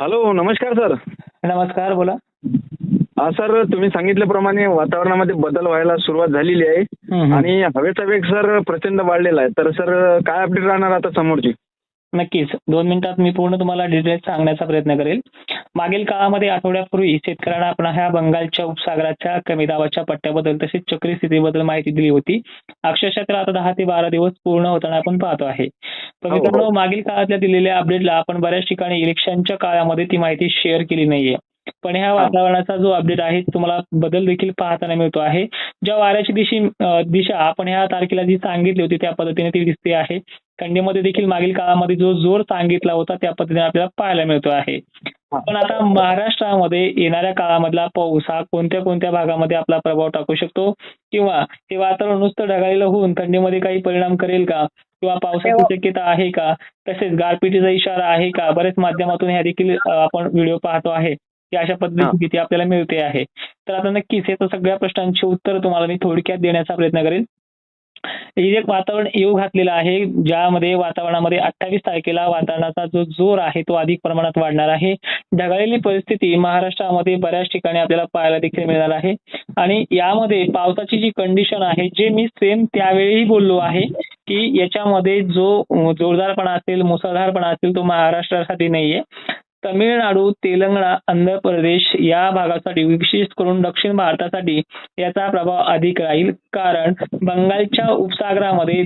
Hello नमस्कार sir. नमस्कार बोला. हा सर तुम्ही सांगितल्याप्रमाणे वातावरणामध्ये बदल व्हायला सुरुवात झालेली आहे. आणि हवेचा वेग सर प्रचंड वाढलेला आहे. तर सर काय अपडेट राहणार आता समोरची? नक्कीच. दोन मिनिटात मी पूर्ण तुम्हाला डिटेल्स सांगण्याचा प्रयत्न करेल. मागील काळामध्ये आठवड्यापूर्वी शेतकऱ्यांना आपण ह्या बंगालच्या उपसागराच्या कमी दाबाच्या पट्ट्याबद्दल तसेच चक्री स्थितीबद्दल माहिती दिली होती. अक्षरशः तर आता दहा ते बारा दिवस पूर्ण होताना आपण पाहतो आहे. तर हो. मित्रांनो मागील काळातल्या दिलेल्या अपडेटला आपण बऱ्याच ठिकाणी इलेक्शनच्या काळामध्ये ती माहिती शेअर केली नाहीये. पण ह्या वातावरणाचा जो अपडेट आहे तुम्हाला बदल देखील पाहताना मिळतो आहे. ज्या वाऱ्याची दिशी दिशा आपण ह्या तारखेला जी सांगितली होती त्या पद्धतीने ती दिसते आहे. थंडीमध्ये देखील मागील काळामध्ये जो जोर सांगितला होता त्या पद्धतीने आपल्याला पाहायला मिळतो आहे. पण आता महाराष्ट्रामध्ये येणाऱ्या काळामधला पाऊस हा कोणत्या कोणत्या भागामध्ये आपला प्रभाव टाकू शकतो? किंवा हे वातावरण नुसतं ढगाळलेलं होऊन थंडीमध्ये काही परिणाम करेल का? किंवा पावसाची शक्यता आहे का? तसेच गारपिटीचा इशारा आहे का? बरेच माध्यमातून ह्या देखील आपण व्हिडिओ पाहतो आहे की अशा. पद्धतीची भीती आपल्याला मिळते आहे. तर आता नक्कीच हे तर सगळ्या प्रश्नांची उत्तर तुम्हाला मी थोडक्यात देण्याचा प्रयत्न करेन. हे एक वातावरण येऊ घातलेलं आहे ज्यामध्ये वातावरणामध्ये अठ्ठावीस तारखेला वातावरणाचा जो जोर आहे तो अधिक प्रमाणात वाढणार आहे. ढगाळलेली परिस्थिती महाराष्ट्रामध्ये बऱ्याच ठिकाणी आपल्याला पाहायला देखील मिळणार आहे. आणि यामध्ये पावसाची जी कंडिशन आहे जे मी सेम त्यावेळीही बोललो आहे की याच्यामध्ये जो जोरदारपणा असेल मुसळधारपणा असेल तो महाराष्ट्रासाठी नाहीये. तमिळनाडू तेलंगणा आंध्र प्रदेश या भागासाठी विशेष करून दक्षिण भारतासाठी याचा प्रभाव अधिक राहील. कारण बंगालच्या उपसागरामध्ये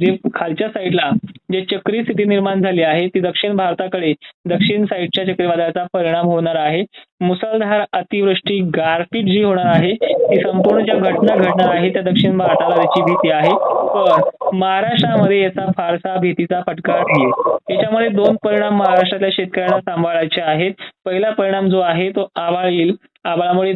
जे खालच्या साईडला जे चक्री स्थिती निर्माण झाली आहे ती दक्षिण भारताकडे दक्षिण साईडच्या चक्रीवादळाचा परिणाम होणार आहे. मुसळधार अतिवृष्टी गारपीट जी होणार आहे ती संपूर्ण ज्या घटना घडणार आहे त्या दक्षिण भारताला त्याची भीती आहे. पण महाराष्ट्रामध्ये याचा फारसा भीतीचा फटका नाहीये. याच्यामध्ये दोन परिणाम महाराष्ट्रातल्या शेतकऱ्यांना सांभाळायचे आहेत. पहिला परिणाम जो आहे तो आवाळ येईल. आभाळामुळे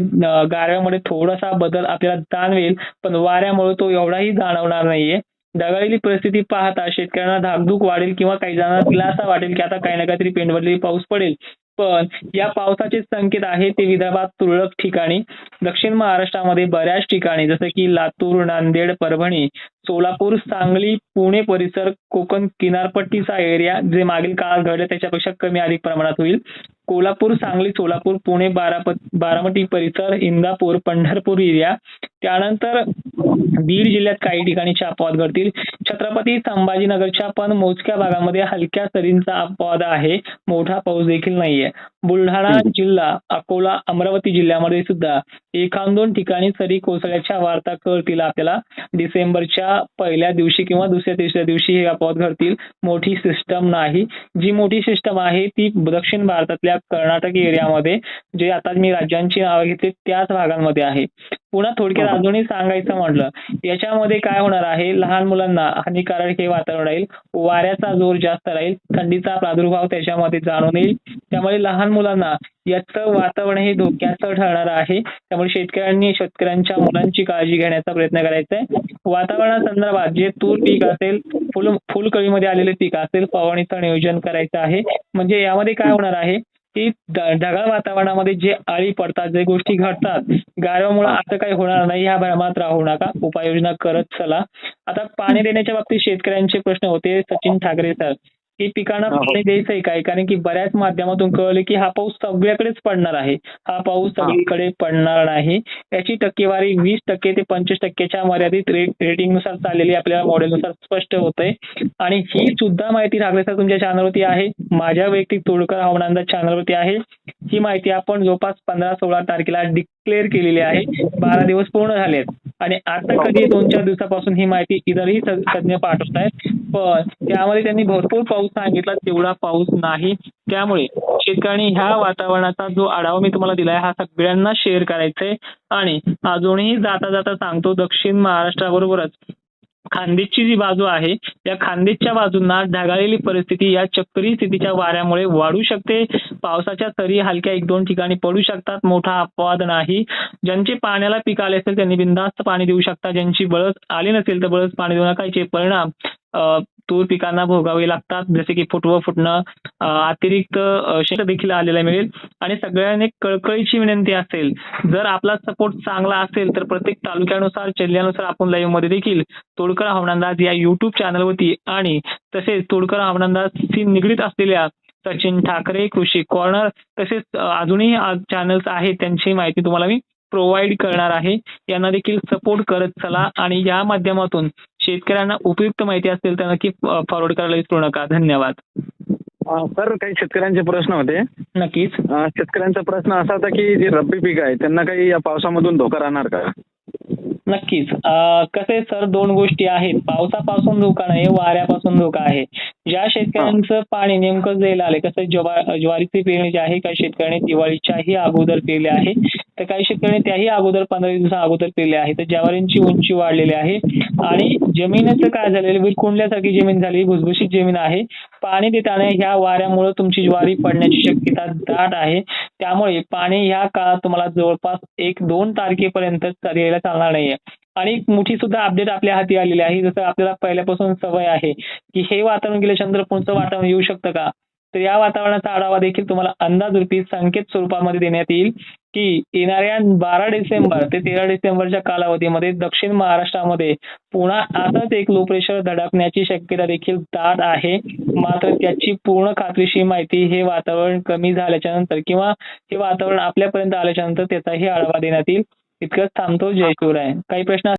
गाऱ्यामुळे थोडासा बदल आपल्याला जाणवेल पण वाऱ्यामुळे तो एवढाही जाणवणार नाहीये. ढगाळलेली परिस्थिती पाहता शेतकऱ्यांना धाकधूक वाढेल किंवा काही जणांना दिलासा वाटेल की आता काही ना काहीतरी पेंडवलेली पाऊस पडेल. पण या पावसाचे संकेत आहे ते विदर्भात तुरळक ठिकाणी. दक्षिण महाराष्ट्रामध्ये बऱ्याच ठिकाणी जसं की लातूर नांदेड परभणी सोलापूर सांगली पुणे परिसर कोकण किनारपट्टीचा एरिया जे मागील काळात घडले त्याच्यापेक्षा कमी अधिक प्रमाणात होईल. कोल्हापूर सांगली सोलापूर पुणे बारामती परिसर इंदापूर पंढरपूर एरिया त्यानंतर बीड जिल्ह्यात काही ठिकाणी अपवाद घडतील. छत्रपती संभाजीनगरच्या पण मोजक्या भागामध्ये हलक्या सरींचा अपवाद आहे. मोठा पाऊस देखील नाहीये. बुलढाणा जिल्हा अकोला अमरावती जिल्ह्यामध्ये सुद्धा एखाद दोन ठिकाणी सरी कोसळल्याच्या वार्ता कळतील आपल्याला. डिसेंबरच्या पहिल्या दिवशी किंवा दुसऱ्या तिसऱ्या दिवशी हे अपवाद घडतील. मोठी सिस्टम नाही. जी मोठी सिस्टम आहे ती दक्षिण भारतातल्या कर्नाटक एरियामध्ये जे आता मी राज्यांची नावं घेतली त्याच भागांमध्ये आहे. पुन्हा थोडक्यात अजूनही सांगायचं म्हटलं याच्यामध्ये काय होणार आहे? लहान मुलांना हानिकारक हे वातावरण राहील. वाऱ्याचा जोर जास्त राहील. थंडीचा प्रादुर्भाव त्याच्यामध्ये जाणून येईल. त्यामुळे लहान मुलांना याचं वातावरण हे धोक्याचं ठरणार आहे. त्यामुळे शेतकऱ्यांनी शेतकऱ्यांच्या मुलांची काळजी घेण्याचा प्रयत्न करायचा आहे. वातावरणासंदर्भात जे तूर पीक असेल फुल फुलकळीमध्ये आलेले पीक असेल फवारणीचं नियोजन करायचं आहे. म्हणजे यामध्ये काय होणार आहे की ढगाळ वातावरणामध्ये जे आळी पडतात जे गोष्टी घडतात गारव्यामुळे असं काही होणार नाही ह्या भ्रमात राहू नका. उपाययोजना करत चला. आता पाणी देण्याच्या बाबतीत शेतकऱ्यांचे प्रश्न होते सचिन ठाकरे सर. की पिकांना हो. पाणी द्यायचंय काय? कारण की बऱ्याच माध्यमातून कळलं की हा पाऊस सगळ्याकडेच पडणार आहे. हा पाऊस हा. सगळीकडे पडणार नाही. याची टक्केवारी वीस टक्के ते पंचवीस टक्क्याच्या मर्यादित रेट रेटिंगनुसार चाललेली आपल्याला मॉडेलनुसार स्पष्ट होतंय. आणि ही सुद्धा माहिती ठाकरे सर तुमच्या चॅनलवरती आहे. माझ्या वैयक्तिक तोडकर हवामानंदा चॅनलवरती आहे. ही माहिती आपण जवळपास पंधरा सोळा तारखेला डिक्लेअर केलेली आहे. बारा दिवस पूर्ण झालेत. आणि आता कधी दोन चार दिवसापासून ही माहिती इतरही तज्ज्ञ पाठवत आहेत पण त्यामध्ये त्यांनी भरपूर पाऊस सांगितला तेवढा पाऊस नाही. त्यामुळे शेतकऱ्यांनी ह्या वातावरणाचा जो आढावा मी तुम्हाला दिलाय हा सगळ्यांना शेअर करायचा आहे आणि अजूनही जाता जाता सांगतो दक्षिण महाराष्ट्राबरोबरच खानदेशची जी बाजू आहे या खानदेशच्या बाजूंना ढगाळलेली परिस्थिती या चक्री स्थितीच्या वाऱ्यामुळे वाढू शकते. पावसाच्या सरी हलक्या एक दोन ठिकाणी पडू शकतात. मोठा अपवाद नाही. ज्यांचे पाण्याला पीक आले असेल त्यांनी बिनधास्त पाणी देऊ शकता. ज्यांची बळस आली नसेल तर बळस पाणी देऊ नका. याचे परिणाम तूर पिकांना भोगावे लागतात. जसे की फुटवं फुटणं अतिरिक्त शेत देखील आलेला मिळेल. आणि सगळ्यांनी कळकळीची विनंती असेल जर आपला सपोर्ट चांगला असेल तर प्रत्येक तालुक्यानुसार जिल्ह्यानुसार आपण लाईव्हमध्ये देखील तोडकर हवामान या युट्यूब चॅनलवरती आणि तसेच तोडकर हवामान निगडीत असलेल्या सचिन ठाकरे कृषी कॉर्नर तसेच अजूनही चॅनल्स आहेत त्यांची माहिती तुम्हाला मी प्रोव्हाइड करणार आहे. यांना देखील सपोर्ट करत चला आणि या माध्यमातून शेतकऱ्यांना उपयुक्त माहिती असेल तर नक्की फॉरवर्ड करायला विसरू नका. धन्यवाद. सर काही शेतकऱ्यांचे प्रश्न होते. नक्कीच. शेतकऱ्यांचा प्रश्न असा होता की जे रब्बी पीक आहे त्यांना काही या पावसामधून धोका राहणार का? नक्कीच. कसे सर दोन गोष्टी आहेत. पावसापासून धोका नाही वाऱ्यापासून धोका आहे. ज्या शेतकऱ्यांचं पाणी नेमकं जायला आले कसं ज्वा ज्वारीची पेरणी जी आहे काही शेतकऱ्यांनी दिवाळीच्याही अगोदर पेरली आहे. तर काही शेतकऱ्यांनी त्याही अगोदर पंधरा दिवसा अगोदर पेरले आहे तर ज्वारींची उंची वाढलेली आहे. आणि जमिनीचं काय झालेलं विरकुंडल्यासारखी जमीन झाली भुसभुशीत जमीन आहे. पाणी देताना ह्या वाऱ्यामुळे तुमची ज्वारी पडण्याची शक्यता दाट आहे. त्यामुळे पाणी ह्या काळात तुम्हाला जवळपास एक दोन तारखेपर्यंत द्यायला चालणार नाहीये. आणि एक मोठी सुद्धा अपडेट आपल्या हाती आलेली आहे. जसं आपल्याला पहिल्यापासून सवय आहे की हे वातावरण गेल्याच्यानंतर पुढचं वातावरण येऊ शकतं का? तर या वातावरणाचा आढावा देखील तुम्हाला अंदाज रूपी संकेत स्वरूपामध्ये देण्यात येईल की येणाऱ्या बारा डिसेंबर ते तेरा डिसेंबरच्या कालावधीमध्ये दक्षिण महाराष्ट्रामध्ये पुन्हा आताच एक लो प्रेशर धडकण्याची शक्यता देखील दाट आहे. मात्र त्याची पूर्ण खात्रीशी माहिती हे वातावरण कमी झाल्याच्यानंतर किंवा हे वातावरण आपल्यापर्यंत आल्याच्यानंतर त्याचाही आढावा देण्यात येईल. इतकंच थांबतो जय शिवराय. काही प्रश्न